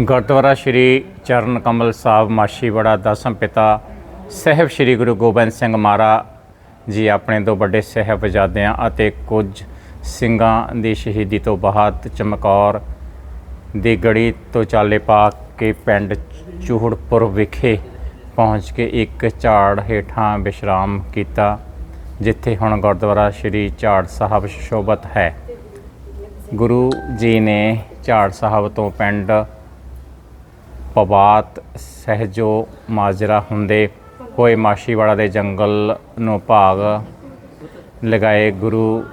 ਗੁਰਦੁਆਰਾ ਸ਼੍ਰੀ ਚਰਨ ਕਮਲ ਸਾਹਿਬ ਮਾਛੀਵਾੜਾ ਦਸਮ ਪਿਤਾ ਸਹਿਬ ਸ਼੍ਰੀ ਗੁਰੂ ਗੋਬਿੰਦ ਸਿੰਘ ਮਹਾਰਾ ਜੀ ਆਪਣੇ ਦੋ ਵੱਡੇ ਸਹਿਬਜ਼ਾਦਿਆਂ ਅਤੇ ਕੁਝ ਸਿੰਘਾਂ ਦੀ ਸ਼ਹੀਦੀ ਤੋਂ ਬਾਅਦ ਚਮਕੌਰ ਦੀ ਗੜੀ ਤੋਂ ਚਾਲੇ ਪਾ ਕੇ ਪਿੰਡ ਚੂਹੜਪੁਰ ਵਿਖੇ ਪਹੁੰਚ ਕੇ ਇੱਕ ਝਾੜ ਹੇਠਾਂ ਵਿਸ਼ਰਾਮ ਕੀਤਾ, ਜਿੱਥੇ ਹੁਣ ਗੁਰਦੁਆਰਾ ਸ਼੍ਰੀ ਝਾੜ ਸਾਹਿਬ ਸ਼ੋਭਤ ਹੈ। ਗੁਰੂ ਜੀ ਨੇ ਝਾੜ ਸਾਹਿਬ ਤੋਂ ਪਿੰਡ ਪਵਾਤ ਸਹਿਜੋ ਮਾਜਰਾ ਹੁੰਦੇ। ਹੋਏ ਮਾਸ਼ੀਵਾੜਾ ਦੇ ਜੰਗਲ ਨੂੰ ਭਾਗ ਲਗਾਏ। ਗੁਰੂ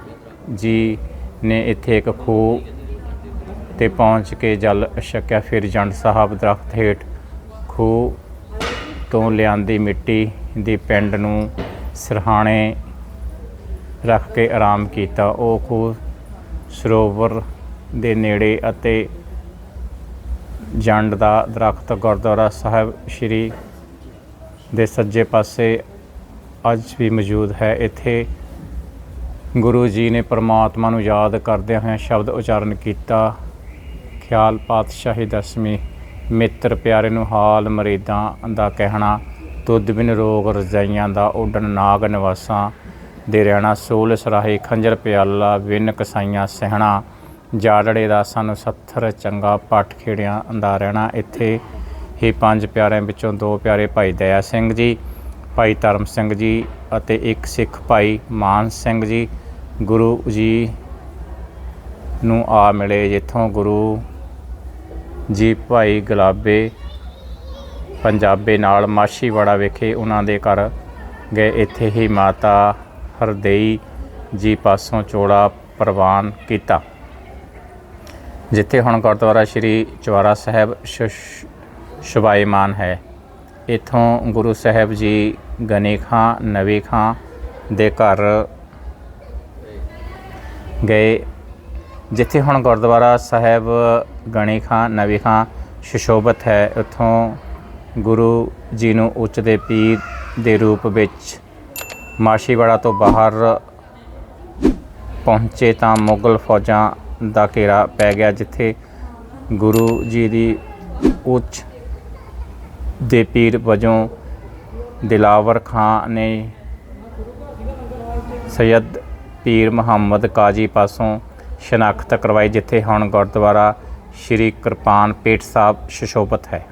ਜੀ ਨੇ ਇੱਥੇ ਇੱਕ ਖੂਹ ਤੇ ਪਹੁੰਚ ਕੇ ਜਲ ਛਕਿਆ। ਫਿਰ ਜੰਡ ਸਾਹਿਬ ਦਰਖਤ ਹੇਠ ਖੂਹ ਤੋਂ ਲਿਆਂਦੀ ਮਿੱਟੀ ਦੀ ਪਿੰਡ ਨੂੰ ਸਰਹਾਣੇ ਰੱਖ ਕੇ ਆਰਾਮ ਕੀਤਾ। ਉਹ ਖੂਹ ਸਰੋਵਰ ਦੇ ਨੇੜੇ ਅਤੇ ਜੰਡ ਦਾ ਦਰਖਤ ਗੁਰਦੁਆਰਾ ਸਾਹਿਬ ਸ਼੍ਰੀ ਦੇ ਸੱਜੇ ਪਾਸੇ ਅੱਜ ਵੀ ਮੌਜੂਦ ਹੈ। ਇੱਥੇ ਗੁਰੂ ਜੀ ਨੇ ਪ੍ਰਮਾਤਮਾ ਨੂੰ ਯਾਦ ਕਰਦਿਆਂ ਹੋਇਆਂ ਸ਼ਬਦ ਉਚਾਰਨ ਕੀਤਾ। ਖਿਆਲ ਪਾਤਸ਼ਾਹੀ ਦਸਵੀਂ, ਮਿੱਤਰ ਪਿਆਰੇ ਨੂੰ ਹਾਲ ਮਰੀਦਾਂ ਦਾ ਕਹਿਣਾ, ਤੁਧ ਬਿਨ ਰੋਗ ਰਜਾਈਆਂ ਦਾ ਉੱਡਣ ਨਾਗ ਨਿਵਾਸਾਂ, ਦੇ ਰਹਿਣਾ ਸੋਲ ਸਰਾਹੇ ਖੰਜਰ ਪਿਆਲਾ ਬਿਨ ਕਸਾਈਆਂ ਸਹਿਣਾ। ਜਾੜੜੇ ਦਾ ਸਾਨੂੰ ਸੱਥਰ, ਚੰਗਾ ਪੱਟ ਖੇੜਿਆਂ ਦਾ ਰਹਿਣਾ। ਇੱਥੇ ਹੀ ਪੰਜ ਪਿਆਰਿਆਂ ਵਿੱਚੋਂ ਦੋ ਪਿਆਰੇ ਭਾਈ ਦਇਆ ਸਿੰਘ ਜੀ, ਭਾਈ ਧਰਮ ਸਿੰਘ ਜੀ ਅਤੇ ਇੱਕ ਸਿੱਖ ਭਾਈ ਮਾਨ ਸਿੰਘ ਜੀ। ਗੁਰੂ ਜੀ ਨੂੰ ਆ ਮਿਲੇ ਜਿੱਥੋਂ ਗੁਰੂ ਜੀ ਭਾਈ ਗੁਲਾਬੇ ਪੰਜਾਬੇ ਨਾਲ ਮਾਛੀਵਾੜਾ ਵਿਖੇ ਉਹਨਾਂ ਦੇ ਘਰ ਗਏ। ਇੱਥੇ ਹੀ ਮਾਤਾ ਹਰਦੇਈ ਜੀ ਪਾਸੋਂ ਚੋੜਾ ਪ੍ਰਵਾਨ ਕੀਤਾ। ਜਿੱਥੇ ਹੁਣ ਗੁਰਦੁਆਰਾ ਸ਼੍ਰੀ ਚੁਆਰਾ ਸਾਹਿਬ ਸ਼- ਸ਼ੁਭਾਇਮਾਨ ਹੈ। ਇਥੋਂ ਗੁਰੂ ਸਾਹਿਬ ਜੀ ਗਨੀ ਖਾਂ, ਨਵੀ ਖਾਂ ਦੇ ਘਰ ਗਏ, ਜਿੱਥੇ ਹੁਣ ਗੁਰਦੁਆਰਾ ਸਾਹਿਬ ਗਣੀ ਖਾਂ, ਨਵੀ ਖਾਂ ਸ਼ਸ਼ੋਭਤ ਹੈ। ਉਥੋਂ ਗੁਰੂ ਜੀ ਨੂੰ ਉੱਚ ਦੇ ਪੀਰ ਦੇ ਰੂਪ ਵਿੱਚ ਮਾਸ਼ੀਵਾੜਾ ਤੋਂ ਬਾਹਰ ਪਹੁੰਚੇ ਤਾਂ ਮੁਗਲ ਫੌਜਾਂ ਦਾ ਘੇਰਾ ਪੈ ਗਿਆ ਜਿੱਥੇ ਗੁਰੂ ਜੀ ਦੀ ਉੱਚ ਦੇ ਪੀਰ ਵਜੋਂ ਦਿਲਾਵਰ ਖਾਂ ਨੇ ਸੈਦ ਪੀਰ ਮੁਹੰਮਦ ਕਾਜੀ ਪਾਸੋਂ ਸ਼ਨਾਖਤ ਕਰਵਾਈ, ਜਿੱਥੇ ਹੁਣ ਗੁਰਦੁਆਰਾ ਸ਼੍ਰੀ ਕਿਰਪਾਨ ਪੇਟ ਸਾਹਿਬ ਸ਼ਸ਼ੋਭਤ ਹੈ।